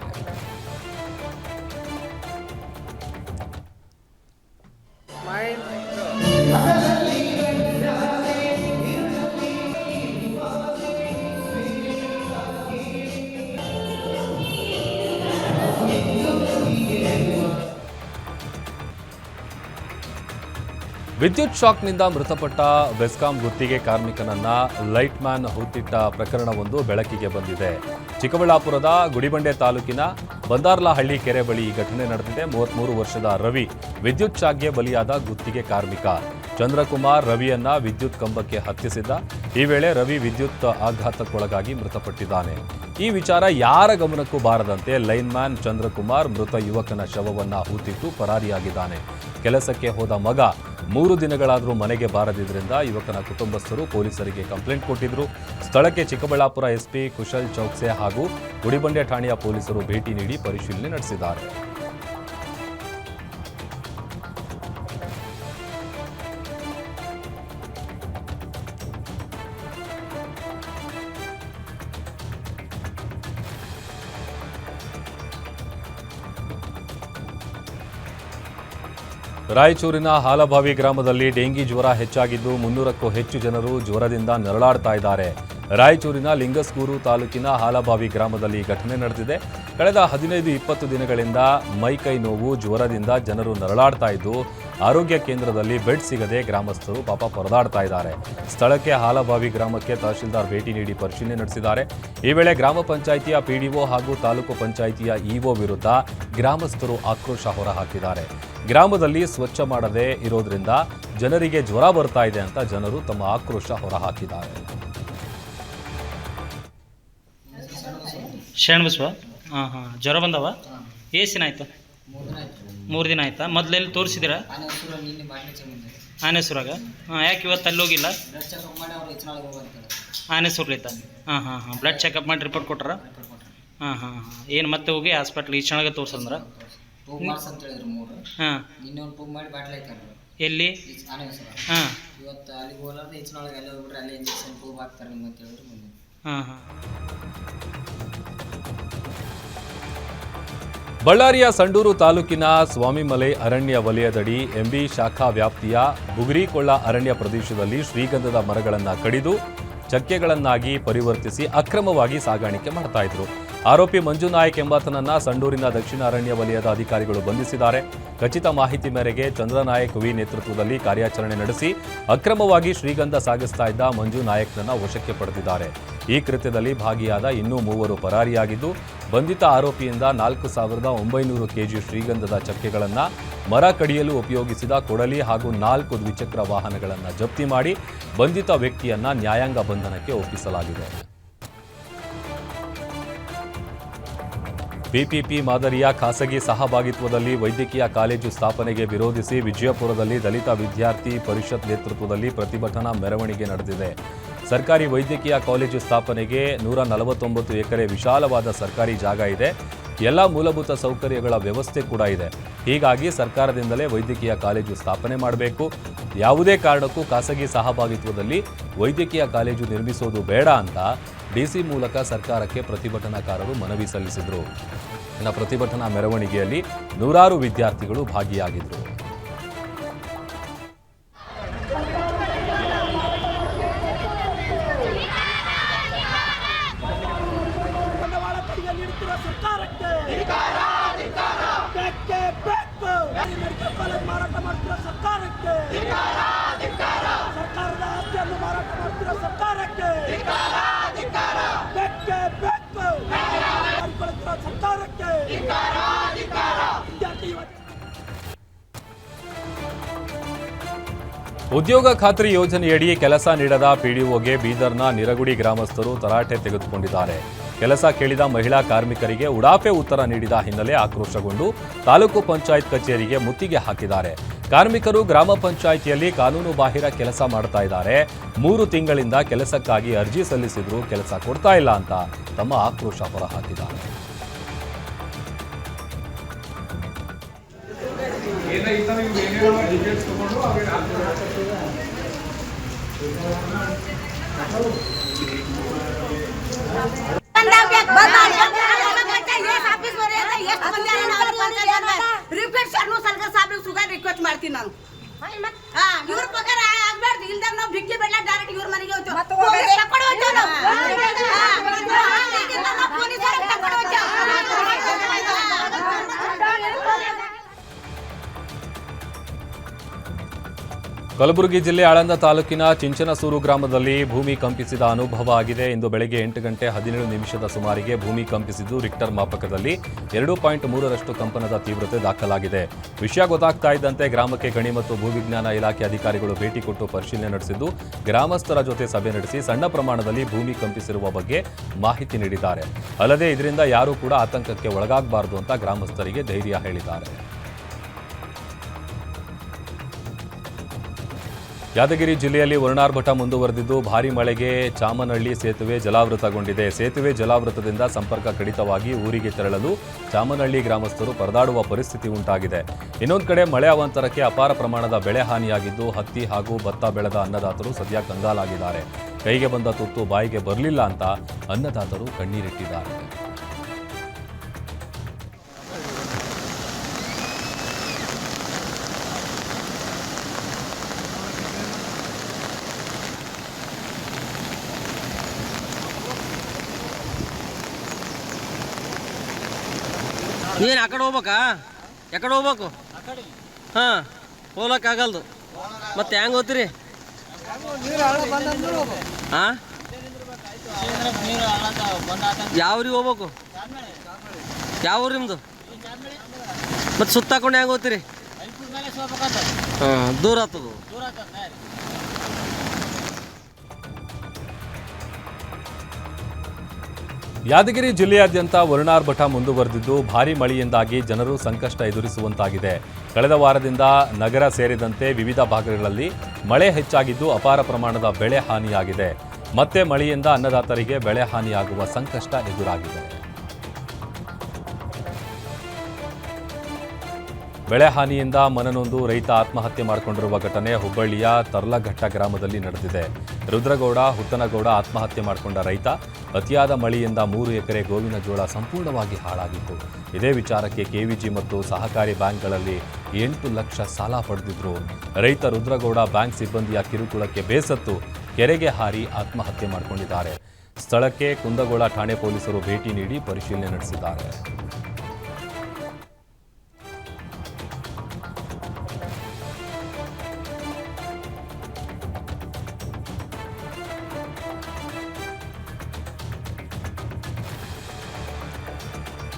ವಿದ್ಯುತ್ ಶಾಕ್ನಿಂದ ಮೃತಪಟ್ಟ ಬೆಸ್ಕಾಂ ಗುತ್ತಿಗೆ ಕಾರ್ಮಿಕನನ್ನ ಲೈಟ್ ಮ್ಯಾನ್ ಹೂತಿಟ್ಟ ಪ್ರಕರಣವೊಂದು ಬೆಳಕಿಗೆ ಬಂದಿದೆ. ಚಿಕ್ಕಬಳ್ಳಾಪುರದ ಗುಡಿಬಂಡೆ ತಾಲೂಕಿನ ಬಂದಾರ್ಲಹಳ್ಳಿ ಕೆರೆ ಬಳಿ ಈ ಘಟನೆ ನಡೆದಿದೆ. ಮೂವತ್ಮೂರು ವರ್ಷದ ರವಿ ವಿದ್ಯುತ್ ಶಾಕ್ಗೆ ಬಲಿಯಾದ ಗುತ್ತಿಗೆ ಕಾರ್ಮಿಕ. ಚಂದ್ರಕುಮಾರ್ ರವಿಯನ್ನ ವಿದ್ಯುತ್ ಕಂಬಕ್ಕೆ ಹತ್ತಿಸಿದ್ದ. ಈ ವೇಳೆ ರವಿ ವಿದ್ಯುತ್ ಆಘಾತಕ್ಕೊಳಗಾಗಿ ಮೃತಪಟ್ಟಿದ್ದಾನೆ. ಈ ವಿಚಾರ ಯಾರ ಗಮನಕ್ಕೂ ಬಾರದಂತೆ ಲೈನ್ಮ್ಯಾನ್ ಚಂದ್ರಕುಮಾರ್ ಮೃತ ಯುವಕನ ಶವವನ್ನು ಹೂತಿಟ್ಟು ಪರಾರಿಯಾಗಿದ್ದಾನೆ. ಕೆಲಸಕ್ಕೆ ಹೋದ ಮಗ ಮೂರು ದಿನಗಳಾದರೂ ಮನೆಗೆ ಬಾರದಿದ್ದರಿಂದ ಯುವಕನ ಕುಟುಂಬಸ್ಥರು ಪೊಲೀಸರಿಗೆ ಕಂಪ್ಲೇಂಟ್ ಕೊಟ್ಟಿದ್ರು. ಸ್ಥಳಕ್ಕೆ ಚಿಕ್ಕಬಳ್ಳಾಪುರ ಎಸ್ಪಿ ಕುಶಲ್ ಚೌಕ್ಸೆ ಹಾಗೂ ಗುಡಿಬಂಡೆ ಠಾಣೆಯ ಪೊಲೀಸರು ಭೇಟಿ ನೀಡಿ ಪರಿಶೀಲನೆ ನಡೆಸಿದ್ದಾರೆ. ರಾಯಚೂರಿನ ಹಾಲಭಾವಿ ಗ್ರಾಮದಲ್ಲಿ ಡೆಂಗಿ ಜ್ವರ ಹೆಚ್ಚಾಗಿದ್ದು ಮುನ್ನೂರಕ್ಕೂ ಹೆಚ್ಚು ಜನರು ಜ್ವರದಿಂದ ನರಳಾಡ್ತಾ ಇದ್ದಾರೆ. ರಾಯಚೂರಿನ ಲಿಂಗಸ್ಗೂರು ತಾಲೂಕಿನ ಹಾಲಬಾವಿ ಗ್ರಾಮದಲ್ಲಿ ಘಟನೆ ನಡೆದಿದೆ. ಕಳೆದ ಹದಿನೈದು ಇಪ್ಪತ್ತು ದಿನಗಳಿಂದ ಮೈಕೈ ನೋವು ಜ್ವರದಿಂದ ಜನರು ನರಳಾಡ್ತಾ ಇದ್ದು, ಆರೋಗ್ಯ ಕೇಂದ್ರದಲ್ಲಿ ಬೆಡ್ ಸಿಗದೆ ಗ್ರಾಮಸ್ಥರು ಪಾಪ ಪರದಾಡ್ತಾ ಇದ್ದಾರೆ. ಸ್ಥಳಕ್ಕೆ ಹಾಲಬಾವಿ ಗ್ರಾಮಕ್ಕೆ ತಹಶೀಲ್ದಾರ್ ಭೇಟಿ ನೀಡಿ ಪರಿಶೀಲನೆ ನಡೆಸಿದ್ದಾರೆ. ಈ ವೇಳೆ ಗ್ರಾಮ ಪಂಚಾಯಿತಿಯ ಪಿಡಿಒ ಹಾಗೂ ತಾಲೂಕು ಪಂಚಾಯಿತಿಯ ಇಒ ವಿರುದ್ಧ ಗ್ರಾಮಸ್ಥರು ಆಕ್ರೋಶ ಹೊರಹಾಕಿದ್ದಾರೆ. ಗ್ರಾಮದಲ್ಲಿ ಸ್ವಚ್ಛ ಮಾಡದೇ ಇರೋದ್ರಿಂದ ಜನರಿಗೆ ಜ್ವರ ಬರ್ತಾ ಇದೆ ಅಂತ ಜನರು ತಮ್ಮ ಆಕ್ರೋಶ ಹೊರಹಾಕಿದ್ದಾರೆ. ಶರಣಬಸವ ಹಾಂ ಹಾಂ. ಜ್ವರ ಬಂದವ? ಏಸಿನ ದಿನ ಆಯ್ತು. ಮೂರು ದಿನ ಆಯ್ತಾ? ಮೊದಲೆಲ್ಲಿ ತೋರಿಸಿದಿರ ಆನೆಸೂರಾಗ ಹಾಂ ಯಾಕೆ ಇವತ್ತು ಅಲ್ಲಿ ಹೋಗಿಲ್ಲ? ಆನೇಶ್ವರ್ಲಿತ್ತ ಹಾಂ ಹಾಂ ಹಾಂ. ಬ್ಲಡ್ ಚೆಕಪ್ ಮಾಡಿ ರಿಪೋರ್ಟ್ ಕೊಟ್ರ? ಹಾಂ ಹಾಂ ಹಾಂ. ಏನು ಮತ್ತೆ ಹೋಗಿ ಹಾಸ್ಪಿಟ್ಲ್ ತೋರ್ಸಂದ್ರ? ಅಂತ ಹೇಳಿದ್ರು ಮೂರು. ಹಾಂ. ಎಲ್ಲಿ? ಹಾಂ. ಹಾಂ ಹಾಂ. ಬಳ್ಳಾರಿಯ ಸಂಡೂರು ತಾಲೂಕಿನ ಸ್ವಾಮಿಮಲೆ ಅರಣ್ಯ ವಲಯದಡಿ ಎಂಬಿ ಶಾಖಾ ವ್ಯಾಪ್ತಿಯ ಬುಗುರಿಕೊಳ್ಳ ಅರಣ್ಯ ಪ್ರದೇಶದಲ್ಲಿ ಶ್ರೀಗಂಧದ ಮರಗಳನ್ನು ಕಡಿದು ಚಕ್ಕೆಗಳನ್ನಾಗಿ ಪರಿವರ್ತಿಸಿ ಅಕ್ರಮವಾಗಿ ಸಾಗಾಣಿಕೆ ಮಾಡ್ತಾ ಇದ್ರು. ಆರೋಪಿ ಮಂಜು ನಾಯಕ್ ಎಂಬಾತನನ್ನ ಸಂಡೂರಿನ ದಕ್ಷಿಣ ಅರಣ್ಯ ವಲಯದ ಅಧಿಕಾರಿಗಳು ಬಂಧಿಸಿದ್ದಾರೆ. ಖಚಿತ ಮಾಹಿತಿ ಮೇರೆಗೆ ಚಂದ್ರನಾಯಕ್ ವಿ ನೇತೃತ್ವದಲ್ಲಿ ಕಾರ್ಯಾಚರಣೆ ನಡೆಸಿ ಅಕ್ರಮವಾಗಿ ಶ್ರೀಗಂಧ ಸಾಗಿಸ್ತಾ ಇದ್ದ ಮಂಜು ನಾಯಕ್ನನ್ನ ವಶಕ್ಕೆ ಪಡೆದಿದ್ದಾರೆ. ಈ ಕೃತ್ಯದಲ್ಲಿ ಭಾಗಿಯಾದ ಇನ್ನೂ ಮೂವರು ಪರಾರಿಯಾಗಿದ್ದು, ಬಂಧಿತ ಆರೋಪಿಯಿಂದ ನಾಲ್ಕು ಸಾವಿರದ ಒಂಬೈನೂರು ಕೆಜಿ ಶ್ರೀಗಂಧದ ಚಕ್ಕೆಗಳನ್ನು ಮರ ಕಡಿಯಲು ಉಪಯೋಗಿಸಿದ ಕೊಡಲಿ ಹಾಗೂ ನಾಲ್ಕು ದ್ವಿಚಕ್ರ ವಾಹನಗಳನ್ನು ಜಪ್ತಿ ಮಾಡಿ ಬಂಧಿತ ವ್ಯಕ್ತಿಯನ್ನ ನ್ಯಾಯಾಂಗ ಬಂಧನಕ್ಕೆ ಒಪ್ಪಿಸಲಾಗಿದೆ. ಬಿಪಿಪಿ ಮಾದರಿಯ ಖಾಸಗಿ ಸಹಭಾಗಿತ್ವದಲ್ಲಿ ವೈದ್ಯಕೀಯ ಕಾಲೇಜು ಸ್ಥಾಪನೆಗೆ ವಿರೋಧಿಸಿ ವಿಜಯಪುರದಲ್ಲಿ ದಲಿತ ವಿದ್ಯಾರ್ಥಿ ಪರಿಷತ್ ನೇತೃತ್ವದಲ್ಲಿ ಪ್ರತಿಭಟನಾ ಮೆರವಣಿಗೆ ನಡೆದಿದೆ. ಸರ್ಕಾರಿ ವೈದ್ಯಕೀಯ ಕಾಲೇಜು ಸ್ಥಾಪನೆಗೆ ನೂರ ನಲವತ್ತೊಂಬತ್ತು ಎಕರೆ ವಿಶಾಲವಾದ ಸರ್ಕಾರಿ ಜಾಗ ಇದೆ. ಎಲ್ಲ ಮೂಲಭೂತ ಸೌಕರ್ಯಗಳ ವ್ಯವಸ್ಥೆ ಕೂಡ ಇದೆ. ಹೀಗಾಗಿ ಸರ್ಕಾರದಿಂದಲೇ ವೈದ್ಯಕೀಯ ಕಾಲೇಜು ಸ್ಥಾಪನೆ ಮಾಡಬೇಕು. ಯಾವುದೇ ಕಾರಣಕ್ಕೂ ಖಾಸಗಿ ಸಹಭಾಗಿತ್ವದಲ್ಲಿ ವೈದ್ಯಕೀಯ ಕಾಲೇಜು ನಿರ್ಮಿಸೋದು ಬೇಡ ಅಂತ ಡಿಸಿ ಮೂಲಕ ಸರ್ಕಾರಕ್ಕೆ ಪ್ರತಿಭಟನಾಕಾರರು ಮನವಿ ಸಲ್ಲಿಸಿದರು. ಇನ್ನು ಪ್ರತಿಭಟನಾ ಮೆರವಣಿಗೆಯಲ್ಲಿ ನೂರಾರು ವಿದ್ಯಾರ್ಥಿಗಳು ಭಾಗಿಯಾಗಿದ್ದರು ಉದ್ಯೋಗ ಖಾತ್ರಿ ಯೋಜನೆಯಡಿ ಕೆಲಸ ನೀಡದ ಪಿಡಿಒಗೆ ಬೀದರ್ನ ನಿರಗುಡಿ ಗ್ರಾಮಸ್ಥರು ತರಾಟೆ ತೆಗೆದುಕೊಂಡಿದ್ದಾರೆ. ಕೆಲಸ ಕೇಳಿದ ಮಹಿಳಾ ಕಾರ್ಮಿಕರಿಗೆ ಉಡಾಫೆ ಉತ್ತರ ನೀಡಿದ ಹಿನ್ನೆಲೆ ಆಕ್ರೋಶಗೊಂಡು ತಾಲೂಕು ಪಂಚಾಯತ್ ಕಚೇರಿಗೆ ಮುತ್ತಿಗೆ ಹಾಕಿದ್ದಾರೆ. ಕಾರ್ಮಿಕರು ಗ್ರಾಮ ಪಂಚಾಯಿತಿಯಲ್ಲಿ ಕಾನೂನು ಬಾಹಿರ ಕೆಲಸ ಮಾಡ್ತಾ ಇದ್ದಾರೆ. ಮೂರು ತಿಂಗಳಿಂದ ಕೆಲಸಕ್ಕಾಗಿ ಅರ್ಜಿ ಸಲ್ಲಿಸಿದ್ರು ಕೆಲಸ ಕೊಡ್ತಾ ಇಲ್ಲ ಅಂತ ತಮ್ಮ ಆಕ್ರೋಶ ಹೊರಹಾಕಿದ್ದಾರೆ. ರಿಕ್ವೆಸ್ಟ್ ಮಾಡ್ತೀನಿ ನಾನು ಹಾ, ಇವ್ರ ಪಗಾರ ಆಗ್ಬಾರ್ದು ಇಲ್ದ ನಾವು ಭಿಕ್ಷೆ ಬೇಡ ಡೈರೆಕ್ಟ್ ಇವ್ರ ಮನೆಗೆ ಹೋಗ್ತೇವೆ ಕಲಬುರಗಿ ಜಿಲ್ಲೆ ಆಳಂದ ತಾಲೂಕಿನ ಚಿಂಚನಸೂರು ಗ್ರಾಮದಲ್ಲಿ ಭೂಮಿ ಕಂಪಿಸಿದ ಅನುಭವ ಆಗಿದೆ. ಇಂದು ಬೆಳಗ್ಗೆ ಎಂಟು ಗಂಟೆ ಹದಿನೇಳು ನಿಮಿಷದ ಸುಮಾರಿಗೆ ಭೂಮಿ ಕಂಪಿಸಿದ್ದು ರಿಕ್ಟರ್ ಮಾಪಕದಲ್ಲಿ ಎರಡು ಪಾಯಿಂಟ್ ಮೂರರಷ್ಟು ಕಂಪನದ ತೀವ್ರತೆ ದಾಖಲಾಗಿದೆ. ವಿಷಯ ಗೊತ್ತಾಗ್ತಾ ಇದ್ದಂತೆ ಗ್ರಾಮಕ್ಕೆ ಗಣಿ ಮತ್ತು ಭೂವಿಜ್ಞಾನ ಇಲಾಖೆ ಅಧಿಕಾರಿಗಳು ಭೇಟಿ ಕೊಟ್ಟು ಪರಿಶೀಲನೆ ನಡೆಸಿದ್ದು, ಗ್ರಾಮಸ್ಥರ ಜೊತೆ ಸಭೆ ನಡೆಸಿ ಸಣ್ಣ ಪ್ರಮಾಣದಲ್ಲಿ ಭೂಮಿ ಕಂಪಿಸಿರುವ ಬಗ್ಗೆ ಮಾಹಿತಿ ನೀಡಿದ್ದಾರೆ. ಅಲ್ಲದೆ ಇದರಿಂದ ಯಾರೂ ಕೂಡ ಆತಂಕಕ್ಕೆ ಒಳಗಾಗಬಾರದು ಅಂತ ಗ್ರಾಮಸ್ಥರಿಗೆ ಧೈರ್ಯ ಹೇಳಿದ್ದಾರೆ. ಯಾದಗಿರಿ ಜಿಲ್ಲೆಯಲ್ಲಿ ವರುಣಾರ್ಭಟ ಮುಂದುವರೆದಿದ್ದು ಭಾರಿ ಮಳೆಗೆ ಚಾಮನಹಳ್ಳಿ ಸೇತುವೆ ಜಲಾವೃತಗೊಂಡಿದೆ. ಸೇತುವೆ ಜಲಾವೃತದಿಂದ ಸಂಪರ್ಕ ಕಡಿತವಾಗಿ ಊರಿಗೆ ತೆರಳಲು ಚಾಮನಹಳ್ಳಿ ಗ್ರಾಮಸ್ಥರು ಪರದಾಡುವ ಪರಿಸ್ಥಿತಿ ಉಂಟಾಗಿದೆ. ಇನ್ನೊಂದು ಕಡೆ ಮಳೆ ಅವಾಂತರಕ್ಕೆ ಅಪಾರ ಪ್ರಮಾಣದ ಬೆಳೆ ಹಾನಿಯಾಗಿದ್ದು ಹತ್ತಿ ಹಾಗೂ ಭತ್ತ ಬೆಳೆದ ಅನ್ನದಾತರು ಸದ್ಯ ಕಂಗಾಲಾಗಿದ್ದಾರೆ. ಕೈಗೆ ಬಂದ ತುತ್ತು ಬಾಯಿಗೆ ಬರಲಿಲ್ಲ ಅಂತ ಅನ್ನದಾತರು ಕಣ್ಣೀರಿಟ್ಟಿದ್ದಾರೆ. ಏನು ಆ ಕಡೆ ಹೋಗ್ಬೇಕಾ? ಯಾಕಡೆ ಹೋಗ್ಬೇಕು? ಹಾಂ, ಹೋಗ್ಲಕ್ಕಾಗಲ್ದು. ಮತ್ತೆ ಹೆಂಗೆ ಹೋಗ್ತೀರಿ? ಹಾಂ ಯಾವ ಊರಿಗೆ ಹೋಗ್ಬೇಕು? ಯಾವ ಊರು ನಿಮ್ಮದು ಮತ್ತೆ ಸುತ್ತಾಕೊಂಡು ಹೆಂಗೆ ಹೋಗ್ತೀರಿ? ಹಾಂ, ದೂರ ಆಗ್ತದ. ಯಾದಗಿರಿ ಜಿಲ್ಲೆಯಾದ್ಯಂತ ವರುಣಾರ್ಭಟ ಮುಂದುವರೆದಿದ್ದು ಭಾರೀ ಮಳೆಯಿಂದಾಗಿ ಜನರು ಸಂಕಷ್ಟ ಎದುರಿಸುವಂತಾಗಿದೆ. ಕಳೆದ ವಾರದಿಂದ ನಗರ ಸೇರಿದಂತೆ ವಿವಿಧ ಭಾಗಗಳಲ್ಲಿ ಮಳೆ ಹೆಚ್ಚಾಗಿದ್ದು ಅಪಾರ ಪ್ರಮಾಣದ ಬೆಳೆ ಹಾನಿಯಾಗಿದೆ. ಮತ್ತೆ ಮಳೆಯಿಂದ ಅನ್ನದಾತರಿಗೆ ಬೆಳೆ ಹಾನಿಯಾಗುವ ಸಂಕಷ್ಟ ಎದುರಾಗಿದೆ. ಬೆಳೆ ಹಾನಿಯಿಂದ ಮನನೊಂದು ರೈತ ಆತ್ಮಹತ್ಯೆ ಮಾಡಿಕೊಂಡಿರುವ ಘಟನೆ ಹುಬ್ಬಳ್ಳಿಯ ತರ್ಲಘಟ್ಟ ಗ್ರಾಮದಲ್ಲಿ ನಡೆದಿದೆ. ರುದ್ರಗೌಡ, ಹುತ್ತನಗೌಡ ಆತ್ಮಹತ್ಯೆ ಮಾಡಿಕೊಂಡ ರೈತ, ಅತಿಯಾದ ಮಳೆಯಿಂದ ಮೂರು ಎಕರೆ ಗೋವಿನ ಜೋಳ ಸಂಪೂರ್ಣವಾಗಿ ಹಾಳಾಗಿತ್ತು. ಇದೇ ವಿಚಾರಕ್ಕೆ ಕೆವಿಜಿ ಮತ್ತು ಸಹಕಾರಿ ಬ್ಯಾಂಕ್ಗಳಲ್ಲಿ ಎಂಟು ಲಕ್ಷ ಸಾಲ ಪಡೆದಿದ್ರು. ರೈತ ರುದ್ರಗೌಡ ಬ್ಯಾಂಕ್ ಸಿಬ್ಬಂದಿಯ ಕಿರುಕುಳಕ್ಕೆ ಬೇಸತ್ತು ಕೆರೆಗೆ ಹಾರಿ ಆತ್ಮಹತ್ಯೆ ಮಾಡಿಕೊಂಡಿದ್ದಾರೆ. ಸ್ಥಳಕ್ಕೆ ಕುಂದಗೋಳ ಠಾಣೆ ಪೊಲೀಸರು ಭೇಟಿ ನೀಡಿ ಪರಿಶೀಲನೆ ನಡೆಸಿದ್ದಾರೆ.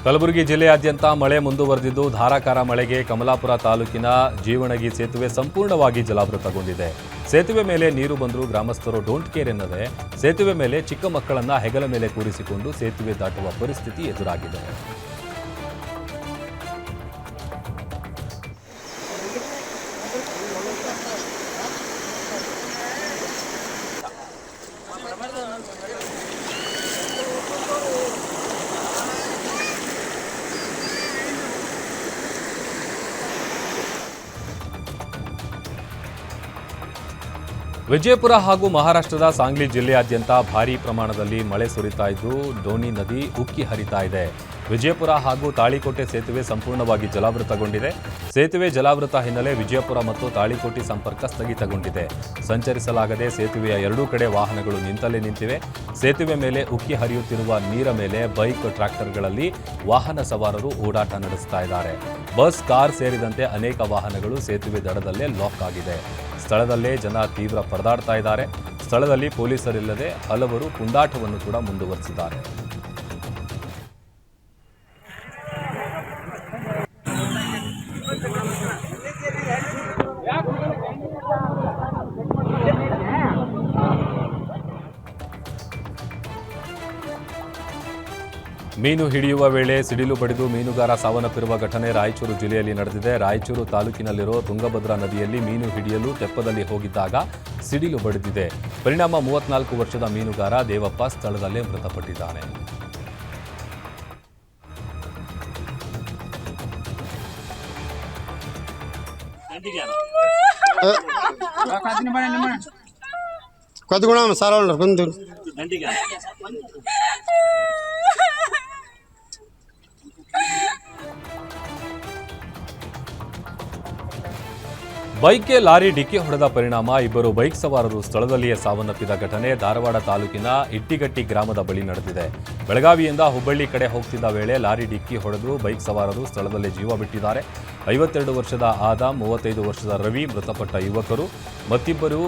ಕಲಬುರಗಿ ಜಿಲ್ಲೆಯಾದ್ಯಂತ ಮಳೆ ಮುಂದುವರೆದಿದ್ದು ಧಾರಾಕಾರ ಮಳೆಗೆ ಕಮಲಾಪುರ ತಾಲೂಕಿನ ಜೀವಣಗಿ ಸೇತುವೆ ಸಂಪೂರ್ಣವಾಗಿ ಜಲಾವೃತಗೊಂಡಿದೆ. ಸೇತುವೆ ಮೇಲೆ ನೀರು ಬಂದರೂ ಗ್ರಾಮಸ್ಥರು ಡೋಂಟ್ ಕೇರ್ ಎನ್ನದೆ, ಸೇತುವೆ ಮೇಲೆ ಚಿಕ್ಕ ಮಕ್ಕಳನ್ನ ಹೆಗಲ ಮೇಲೆ ಕೂರಿಸಿಕೊಂಡು ಸೇತುವೆ ದಾಟುವ ಪರಿಸ್ಥಿತಿ ಎದುರಾಗಿದೆ. ವಿಜಯಪುರ ಹಾಗೂ ಮಹಾರಾಷ್ಟ್ರದ ಸಾಂಗ್ಲಿ ಜಿಲ್ಲೆಯಾದ್ಯಂತ ಭಾರೀ ಪ್ರಮಾಣದಲ್ಲಿ ಮಳೆ ಸುರಿತಾ ಇದ್ದು ಡೋನಿ ನದಿ ಉಕ್ಕಿ ಹರಿತಾ ಇದೆ. ವಿಜಯಪುರ ಹಾಗೂ ತಾಳಿಕೋಟೆ ಸೇತುವೆ ಸಂಪೂರ್ಣವಾಗಿ ಜಲಾವೃತಗೊಂಡಿದೆ. ಸೇತುವೆ ಜಲಾವೃತ ಹಿನ್ನೆಲೆ ವಿಜಯಪುರ ಮತ್ತು ತಾಳಿಕೋಟೆ ಸಂಪರ್ಕ ಸ್ಥಗಿತಗೊಂಡಿದೆ. ಸಂಚರಿಸಲಾಗದೆ ಸೇತುವೆಯ ಎರಡೂ ಕಡೆ ವಾಹನಗಳು ನಿಂತಲೇ ನಿಂತಿವೆ. ಸೇತುವೆ ಮೇಲೆ ಉಕ್ಕಿ ಹರಿಯುತ್ತಿರುವ ನೀರ ಮೇಲೆ ಬೈಕ್, ಟ್ರ್ಯಾಕ್ಟರ್ಗಳಲ್ಲಿ ವಾಹನ ಸವಾರರು ಓಡಾಟ ನಡೆಸ್ತಾ ಇದ್ದಾರೆ. ಬಸ್, ಕಾರ್ ಸೇರಿದಂತೆ ಅನೇಕ ವಾಹನಗಳು ಸೇತುವೆ ದಡದಲ್ಲೇ ಲಾಕ್ ಆಗಿದೆ. ಸ್ಥಳದಲ್ಲೇ ಜನ ತೀವ್ರ ಪರದಾಡ್ತಾ ಇದ್ದಾರೆ. ಸ್ಥಳದಲ್ಲಿ ಪೊಲೀಸರಿಲ್ಲದೆ ಹಲವರು ಪುಂಡಾಟವನ್ನು ಕೂಡ ಮುಂದುವರೆಸಿದ್ದಾರೆ. ಮೀನು ಹಿಡಿಯುವ ವೇಳೆ ಸಿಡಿಲು ಬಡಿದು ಮೀನುಗಾರ ಸಾವನ್ನಪ್ಪಿರುವ ಘಟನೆ ರಾಯಚೂರು ಜಿಲ್ಲೆಯಲ್ಲಿ ನಡೆದಿದೆ. ರಾಯಚೂರು ತಾಲೂಕಿನಲ್ಲಿರುವ ತುಂಗಭದ್ರಾ ನದಿಯಲ್ಲಿ ಮೀನು ಹಿಡಿಯಲು ತೆಪ್ಪದಲ್ಲಿ ಹೋಗಿದ್ದಾಗ ಸಿಡಿಲು ಬಡಿದಿದೆ. ಪರಿಣಾಮ ಮೂವತ್ನಾಲ್ಕು ವರ್ಷದ ಮೀನುಗಾರ ದೇವಪ್ಪ ಸ್ಥಳದಲ್ಲೇ ಮೃತಪಟ್ಟಿದ್ದಾನೆ. ಕದ್ಗುಣ ಸಾಲ ಬಂದು. ಬೈಕ್ಗೆ ಲಾರಿ ಡಿಕ್ಕಿ ಹೊಡೆದ ಪರಿಣಾಮ, ಇಬ್ಬರು ಬೈಕ್ ಸವಾರರು ಸ್ಥಳದಲ್ಲಿಯೇ ಸಾವನ್ನಪ್ಪಿದ ಘಟನೆ ಧಾರವಾಡ ತಾಲೂಕಿನ ಇಟ್ಟಿಗಟ್ಟಿ ಗ್ರಾಮದ ಬಳಿ ನಡೆದಿದೆ. ಬೆಳಗಾವಿಯಿಂದ ಹುಬ್ಬಳ್ಳಿ ಕಡೆ ಹೋಗ್ತಿದ್ದ ವೇಳೆ ಲಾರಿ ಡಿಕ್ಕಿ ಹೊಡೆದು ಬೈಕ್ ಸವಾರರು ಸ್ಥಳದಲ್ಲೇ ಜೀವ ಬಿಟ್ಟಿದ್ದಾರೆ. ಐವತ್ತೆರಡು ವರ್ಷದ ಆದಾಮ್, ಮೂವತ್ತೈದು ವರ್ಷದ ರವಿ, ಮೃತಪಟ್ಟ ಯುವಕರು, ಮತ್ತಿಬ್ಬರು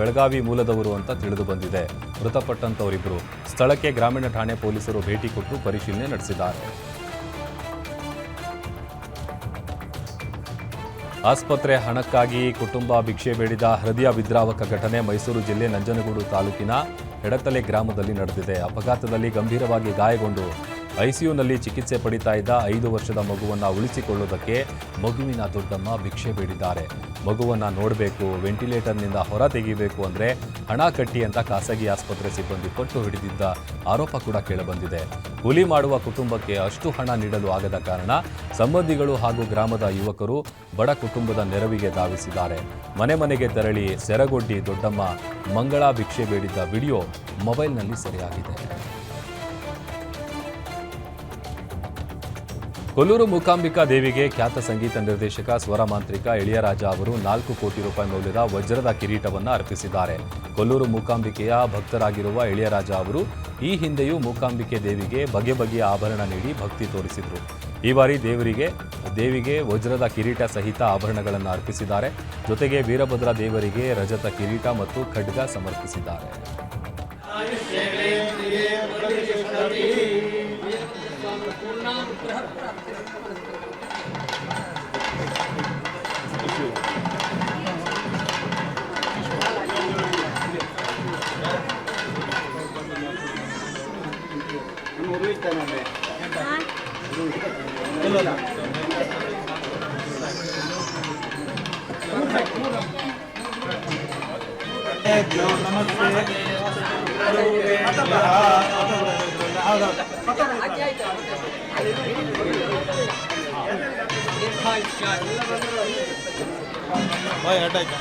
ಬೆಳಗಾವಿ ಮೂಲದವರು ಅಂತ ತಿಳಿದು ಬಂದಿದೆ. ಮೃತಪಟ್ಟಂತವರಿಬ್ಬರು ಸ್ಥಳಕ್ಕೆ ಗ್ರಾಮೀಣ ಠಾಣೆ ಪೊಲೀಸರು ಭೇಟಿ ಕೊಟ್ಟು ಪರಿಶೀಲನೆ ನಡೆಸಿದ್ದಾರೆ. ಆಸ್ಪತ್ರೆ ಹಣಕ್ಕಾಗಿ ಕುಟುಂಬ ಭಿಕ್ಷೆ ಬೇಡಿದ ಹೃದಯ ವಿದ್ರಾವಕ ಘಟನೆ ಮೈಸೂರು ಜಿಲ್ಲೆ ನಂಜನಗೂಡು ತಾಲೂಕಿನ ಎಡತಲೆ ಗ್ರಾಮದಲ್ಲಿ ನಡೆದಿದೆ. ಅಪಘಾತದಲ್ಲಿ ಗಂಭೀರವಾಗಿ ಗಾಯಗೊಂಡು ಐಸಿಯುನಲ್ಲಿ ಚಿಕಿತ್ಸೆ ಪಡಿತಾ ಇದ್ದ ಐದು ವರ್ಷದ ಮಗುವನ್ನು ಉಳಿಸಿಕೊಳ್ಳುವುದಕ್ಕೆ ಮಗುವಿನ ದೊಡ್ಡಮ್ಮ ಭಿಕ್ಷೆ ಬೇಡಿದ್ದಾರೆ. ಮಗುವನ್ನು ನೋಡಬೇಕು, ವೆಂಟಿಲೇಟರ್ನಿಂದ ಹೊರ ತೆಗಿಬೇಕು ಅಂದರೆ ಹಣ ಕಟ್ಟಿ ಅಂತ ಖಾಸಗಿ ಆಸ್ಪತ್ರೆ ಸಿಬ್ಬಂದಿ ಪಟ್ಟು ಹಿಡಿದಿದ್ದ ಆರೋಪ ಕೂಡ ಕೇಳಬಂದಿದೆ. ಕೂಲಿ ಮಾಡುವ ಕುಟುಂಬಕ್ಕೆ ಅಷ್ಟು ಹಣ ನೀಡಲು ಆಗದ ಕಾರಣ ಸಂಬಂಧಿಗಳು ಹಾಗೂ ಗ್ರಾಮದ ಯುವಕರು ಬಡ ಕುಟುಂಬದ ನೆರವಿಗೆ ಧಾವಿಸಿದ್ದಾರೆ. ಮನೆ ಮನೆಗೆ ತೆರಳಿ ಸೆರಗೊಡ್ಡಿ ದೊಡ್ಡಮ್ಮ ಮಂಗಳ ಭಿಕ್ಷೆ ಬೇಡಿದ್ದ ವಿಡಿಯೋ ಮೊಬೈಲ್ನಲ್ಲಿ ಸೆರೆಯಾಗಿದೆ. ಕೊಲ್ಲೂರು ಮೂಕಾಂಬಿಕಾ ದೇವಿಗೆ ಖ್ಯಾತ ಸಂಗೀತ ನಿರ್ದೇಶಕ ಸ್ವರ ಮಾಂತ್ರಿಕ ಇಳಿಯರಾಜ ಅವರು ನಾಲ್ಕು ಕೋಟಿ ರೂಪಾಯಿ ಮೌಲ್ಯದ ವಜ್ರದ ಕಿರೀಟವನ್ನು ಅರ್ಪಿಸಿದ್ದಾರೆ. ಕೊಲ್ಲೂರು ಮೂಕಾಂಬಿಕೆಯ ಭಕ್ತರಾಗಿರುವ ಇಳಿಯರಾಜ ಅವರು ಈ ಹಿಂದೆಯೂ ಮೂಕಾಂಬಿಕೆ ದೇವಿಗೆ ಬಗೆ ಬಗೆಯ ಆಭರಣ ನೀಡಿ ಭಕ್ತಿ ತೋರಿಸಿದರು. ಈ ಬಾರಿ ದೇವರಿಗೆ, ದೇವಿಗೆ ವಜ್ರದ ಕಿರೀಟ ಸಹಿತ ಆಭರಣಗಳನ್ನು ಅರ್ಪಿಸಿದ್ದಾರೆ. ಜೊತೆಗೆ ವೀರಭದ್ರ ದೇವರಿಗೆ ರಜತ ಕಿರೀಟ ಮತ್ತು ಖಡ್ಗ ಸಮರ್ಪಿಸಿದ್ದಾರೆ. ಬಾಯ್ ಅಡ್ಡ ಆಯ್ತಾ